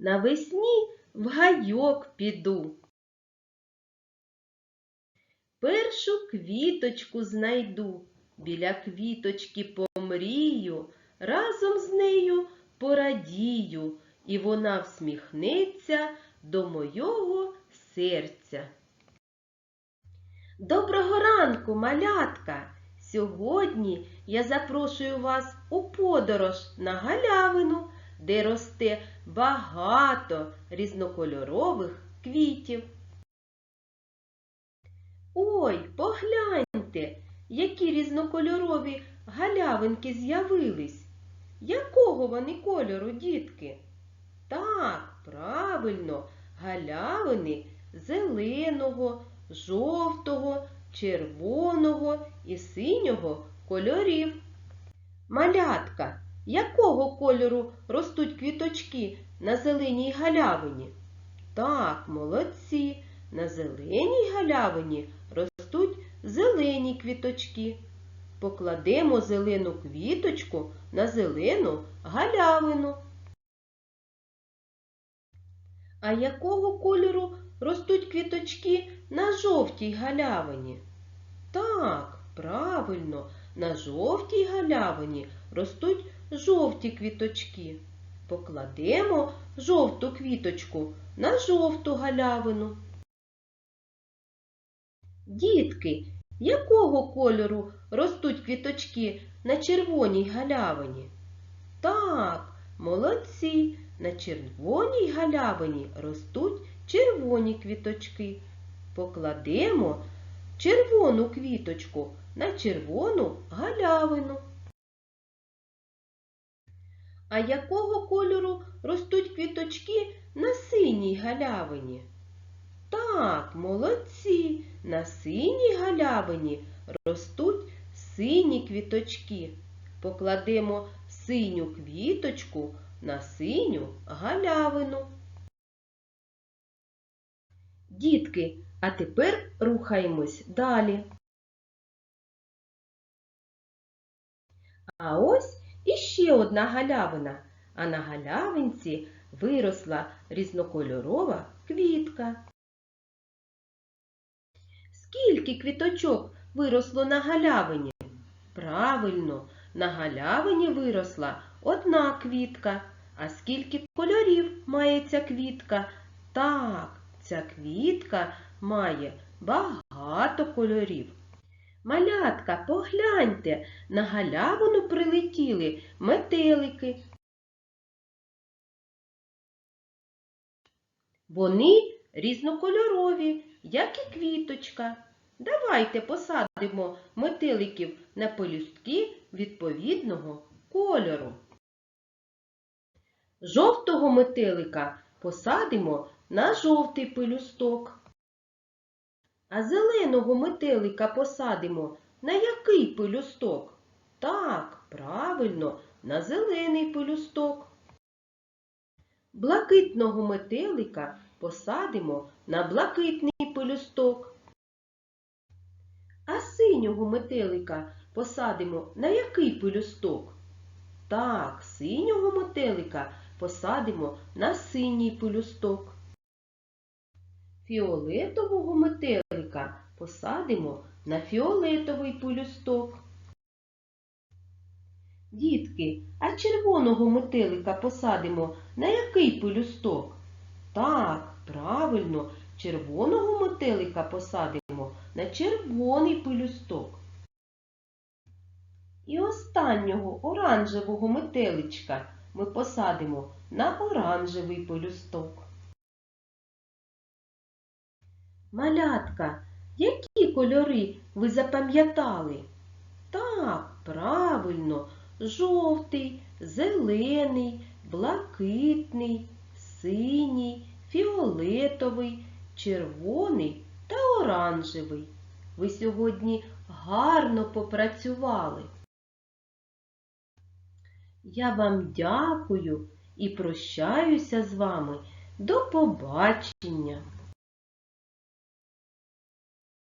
навесні в гайок піду. Першу квіточку знайду, біля квіточки помрію, разом з нею порадію, і вона всміхнеться до мого серця. Доброго ранку, малятка! Сьогодні я запрошую вас у подорож на галявину, де росте багато різнокольорових квітів. Ой, погляньте, які різнокольорові галявинки з'явились. Якого вони кольору, дітки? Так, правильно, галявини зеленого, жовтого, червоного і синього кольорів. Малятка, якого кольору ростуть квіточки на зеленій галявині? Так, молодці, на зеленій галявині ростуть зелені квіточки. Покладемо зелену квіточку на зелену галявину. А якого кольору ростуть квіточки на жовтій галявині? Так, правильно, на жовтій галявині ростуть жовті квіточки. Покладемо жовту квіточку на жовту галявину. Дітки, якого кольору ростуть квіточки на червоній галявині? Так, молодці, на червоній галявині ростуть червоні квіточки. Покладемо червону квіточку на червону галявину. А якого кольору ростуть квіточки на синій галявині? Так, молодці, на синій галявині ростуть сині квіточки. Покладемо синю квіточку на синю галявину. Дітки, а тепер рухаємось далі. А ось іще одна галявина, а на галявинці виросла різнокольорова квітка. Скільки квіточок виросло на галявині? Правильно, на галявині виросла одна квітка. А скільки кольорів має ця квітка? Так, ця квітка має багато кольорів. Малятка, погляньте, на галявину прилетіли метелики. Вони різнокольорові, як і квіточка. Давайте посадимо метеликів на пелюстки відповідного кольору. Жовтого метелика посадимо на жовтий пелюсток. А зеленого метелика посадимо на який пелюсток? Так, правильно, на зелений пелюсток. Блакитного метелика посадимо на блакитний пелюсток. А синього метелика посадимо на який пелюсток? Так, синього метелика посадимо на синій пелюсток. Фіолетового метелика посадимо на фіолетовий пелюсток. Дітки, а червоного метелика посадимо на який пелюсток? Так, правильно, червоного метелика посадимо на червоний пелюсток. І останнього оранжевого метеличка ми посадимо на оранжевий пелюсток. Малятка, які кольори ви запам'ятали? Так, правильно, жовтий, зелений, блакитний, синій, фіолетовий, червоний та оранжевий. Ви сьогодні гарно попрацювали. Я вам дякую і прощаюся з вами. До побачення!